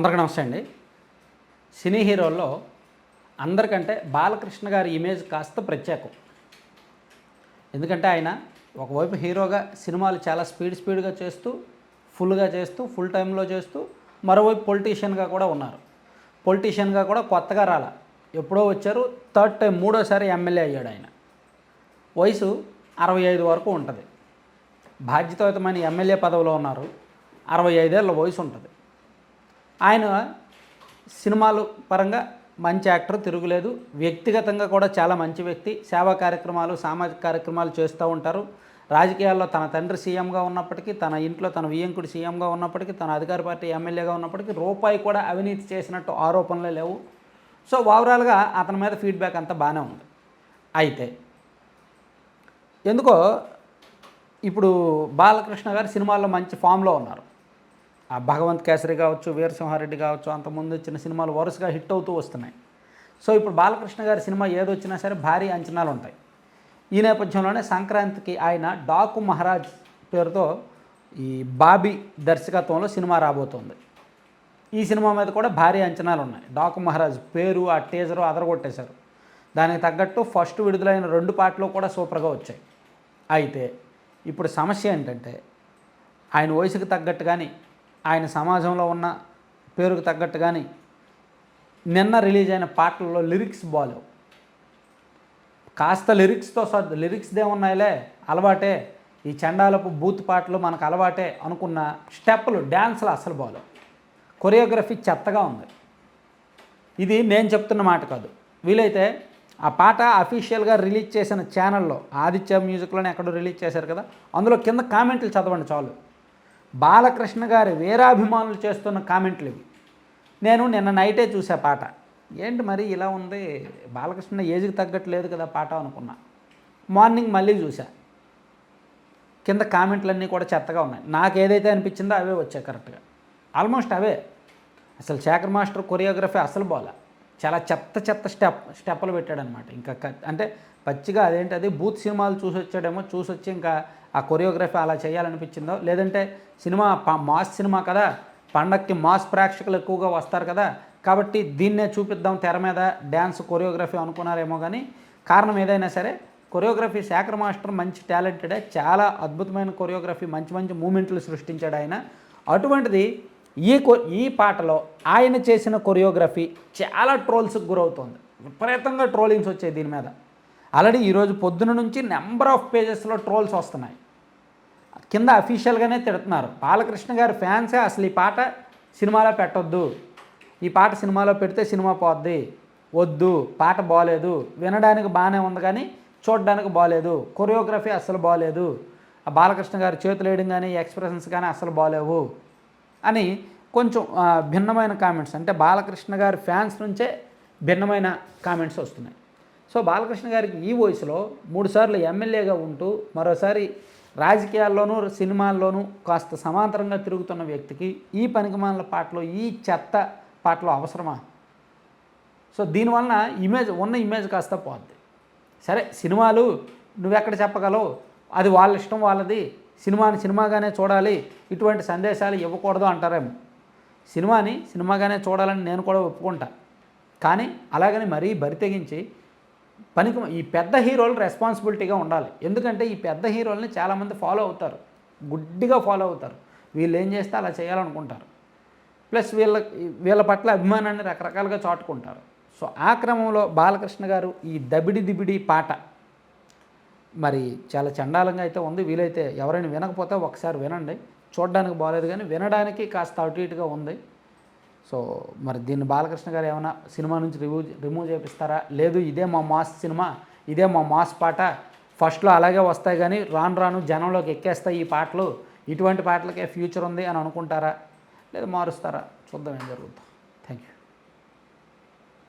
అందరికీ నమస్తే అండి. సినీ హీరోల్లో అందరికంటే బాలకృష్ణ గారి ఇమేజ్ కాస్త ప్రత్యేకం. ఎందుకంటే ఆయన ఒకవైపు హీరోగా సినిమాలు చాలా స్పీడ్ స్పీడ్గా చేస్తూ ఫుల్గా చేస్తూ ఫుల్ టైంలో చేస్తూ మరోవైపు పొలిటీషియన్గా కూడా ఉన్నారు. పొలిటీషియన్గా కూడా కొత్తగా రాల. ఎప్పుడో వచ్చారు థర్డ్ టైం మూడోసారి ఎమ్మెల్యే అయ్యాడు ఆయన. వయసు అరవై ఐదు వరకు ఉంటుంది. బాధ్యతాయుతమైన ఎమ్మెల్యే పదవిలో ఉన్నారు. అరవై ఐదేళ్ళ వయసు ఉంటుంది. ఆయన సినిమాలు పరంగా మంచి యాక్టర్ తిరుగులేదు. వ్యక్తిగతంగా కూడా చాలా మంచి వ్యక్తి. సేవా కార్యక్రమాలు సామాజిక కార్యక్రమాలు చేస్తూ ఉంటారు. రాజకీయాల్లో తన తండ్రి సీఎంగా ఉన్నప్పటికీ తన ఇంట్లో తన వియంకుడు సీఎంగా ఉన్నప్పటికీ తన అధికార పార్టీ ఎమ్మెల్యేగా ఉన్నప్పటికీ రూపాయి కూడా అవినీతి చేసినట్టు ఆరోపణలే లేవు. సో ఓవరాల్గా అతని మీద ఫీడ్బ్యాక్ అంతా బాగానే ఉంది. అయితే ఎందుకో ఇప్పుడు బాలకృష్ణ గారు సినిమాల్లో మంచి ఫామ్లో ఉన్నారు. ఆ భగవంత్ కేసరి కావచ్చు వీరసింహారెడ్డి కావచ్చు అంతకుముందు వచ్చిన సినిమాలు వరుసగా హిట్ అవుతూ వస్తున్నాయి. సో ఇప్పుడు బాలకృష్ణ గారి సినిమా ఏదొచ్చినా సరే భారీ అంచనాలు ఉంటాయి ఈ నేపథ్యంలోనే సంక్రాంతికి ఆయన డాకు మహారాజ్ పేరుతో ఈ బాబీ దర్శకత్వంలో సినిమా రాబోతోంది. ఈ సినిమా మీద కూడా భారీ అంచనాలు ఉన్నాయి డాకు మహారాజ్ పేరు ఆ టీజరు అదరగొట్టేశారు. దానికి తగ్గట్టు ఫస్ట్ విడుదలైన రెండు పాటలు కూడా సూపర్గా వచ్చాయి. అయితే ఇప్పుడు సమస్య ఏంటంటే ఆయన వయసుకు తగ్గట్టు కానీ ఆయన సమాజంలో ఉన్న పేరుకు తగ్గట్టు కానీ నిన్న రిలీజ్ అయిన పాటల్లో లిరిక్స్ బాలేవు కాస్త లిరిక్స్తో సర్దు లిరిక్స్ దేమున్నాయిలే అలవాటే. ఈ చండాలపు బూత్ పాటలు మనకు అలవాటే అనుకున్న స్టెప్పులు డ్యాన్సులు అసలు బాలేవు కొరియోగ్రఫీ చెత్తగా ఉంది. ఇది నేను చెప్తున్న మాట కాదు. వీలైతే ఆ పాట అఫీషియల్గా రిలీజ్ చేసిన ఛానల్లో ఆదిత్య మ్యూజిక్లోనే ఎక్కడో రిలీజ్ చేశారు కదా అందులో కింద కామెంట్లు చదవండి చాలు. బాలకృష్ణ గారి వీరాభిమానులు చేస్తున్న కామెంట్లు ఇవి. నేను నిన్న నైటే చూసా పాట. ఏంటి మరి ఇలా ఉంది? బాలకృష్ణ ఏజ్కి తగ్గట్లేదు కదా పాట అనుకున్నా. మార్నింగ్ మళ్ళీ చూసా. కింద కామెంట్లన్నీ కూడా చెత్తగా ఉన్నాయి. నాకు ఏదైతే అనిపించిందో అవే వచ్చాయి కరెక్ట్గా. ఆల్మోస్ట్ అవే. అసలు శేఖర్ మాస్టర్ కొరియోగ్రఫీ అసలు బాగా చాలా చెత్త చెత్త స్టెప్ స్టెప్పులు పెట్టాడనమాట. ఇంకా అంటే పచ్చిగా అదేంటి అది బూత్ సినిమాలు చూసి వచ్చాడేమో చూసి వచ్చి ఇంకా ఆ కొరియోగ్రఫీ అలా చేయాలనిపించిందో లేదంటే సినిమా మాస్ సినిమా కదా పండక్కి మాస్ ప్రేక్షకులు ఎక్కువగా వస్తారు కదా కాబట్టి దీన్నే చూపిద్దాం తెర మీద డ్యాన్స్ కొరియోగ్రఫీ అనుకున్నారేమో కానీ కారణం ఏదైనా సరే కొరియోగ్రఫీ శేఖర్ మాస్టర్ మంచి టాలెంటెడే చాలా అద్భుతమైన కొరియోగ్రఫీ మంచి మంచి మూమెంట్లు సృష్టించాడు ఆయన. అటువంటిది ఈ కొ ఈ పాటలో ఆయన చేసిన కొరియోగ్రఫీ చాలా ట్రోల్స్కి గురవుతోంది. విపరీతంగా ట్రోలింగ్స్ వచ్చాయి దీని మీద. ఆల్రెడీ ఈరోజు పొద్దున నుంచి నెంబర్ ఆఫ్ పేజెస్లో ట్రోల్స్ వస్తున్నాయి. కింద అఫీషియల్గానే తిడుతున్నారు. బాలకృష్ణ గారి ఫ్యాన్సే అసలు ఈ పాట సినిమాలో పెట్టొద్దు. ఈ పాట సినిమాలో పెడితే సినిమా పోద్ది. వద్దు. పాట బాగలేదు వినడానికి బాగానే ఉంది కానీ చూడడానికి బాగలేదు కొరియోగ్రఫీ అస్సలు బాగలేదు ఆ బాలకృష్ణ గారి చేతులు వేయడం కానీ ఎక్స్ప్రెషన్స్ కానీ అసలు బాగలేవు అని కొంచెం భిన్నమైన కామెంట్స్. అంటే బాలకృష్ణ గారి ఫ్యాన్స్ నుంచే భిన్నమైన కామెంట్స్ వస్తున్నాయి. సో బాలకృష్ణ గారికి ఈ వయసులో మూడుసార్లు ఎమ్మెల్యేగా ఉంటూ మరోసారి రాజకీయాల్లోనూ సినిమాల్లోనూ కాస్త సమాంతరంగా తిరుగుతున్న వ్యక్తికి ఈ పనికిమాల పాటలు ఈ చెత్త పాటలు అవసరమా? సో దీనివలన ఇమేజ్ ఉన్న ఇమేజ్ కాస్త పోద్ది. సరే సినిమాలు నువ్వెక్కడ చెప్పగలవు? అది వాళ్ళ ఇష్టం వాళ్ళది. సినిమాని సినిమాగానే చూడాలి ఇటువంటి సందేశాలు ఇవ్వకూడదు అంటారేమో. సినిమాని సినిమాగానే చూడాలని నేను కూడా ఒప్పుకుంటా. కానీ అలాగని మరీ బరి తెగించి పనికి ఈ పెద్ద హీరోలు రెస్పాన్సిబిలిటీగా ఉండాలి. ఎందుకంటే ఈ పెద్ద హీరోల్ని చాలామంది ఫాలో అవుతారు. గుడ్డిగా ఫాలో అవుతారు. వీళ్ళు ఏం చేస్తే అలా చేయాలనుకుంటారు. ప్లస్ వీళ్ళ వీళ్ళ పట్ల అభిమానాన్ని రకరకాలుగా చాటుకుంటారు. సో ఆ క్రమంలో బాలకృష్ణ గారు ఈ దబిడి దిబిడి పాట మరి చాలా చండాలంగా అయితే ఉంది. వీలైతే ఎవరైనా వినకపోతే ఒకసారి వినండి. చూడడానికి బాగాలేదు కానీ వినడానికి కాస్త అటు ఇటుగా ఉంది. సో మరి దీన్ని బాలకృష్ణ గారు ఏమైనా సినిమా నుంచి రిమూవ్ రిమూవ్ చేపిస్తారా? లేదు ఇదే మా మాస్ సినిమా ఇదే మా మాస్ పాట. ఫస్ట్లో అలాగే వస్తాయి కానీ రాను రాను జనంలోకి ఎక్కేస్తాయి ఈ పాటలు. ఇటువంటి పాటలకే ఫ్యూచర్ ఉంది అని అనుకుంటారా? లేదా మారుస్తారా? చూద్దాం ఏం జరుగుతుంది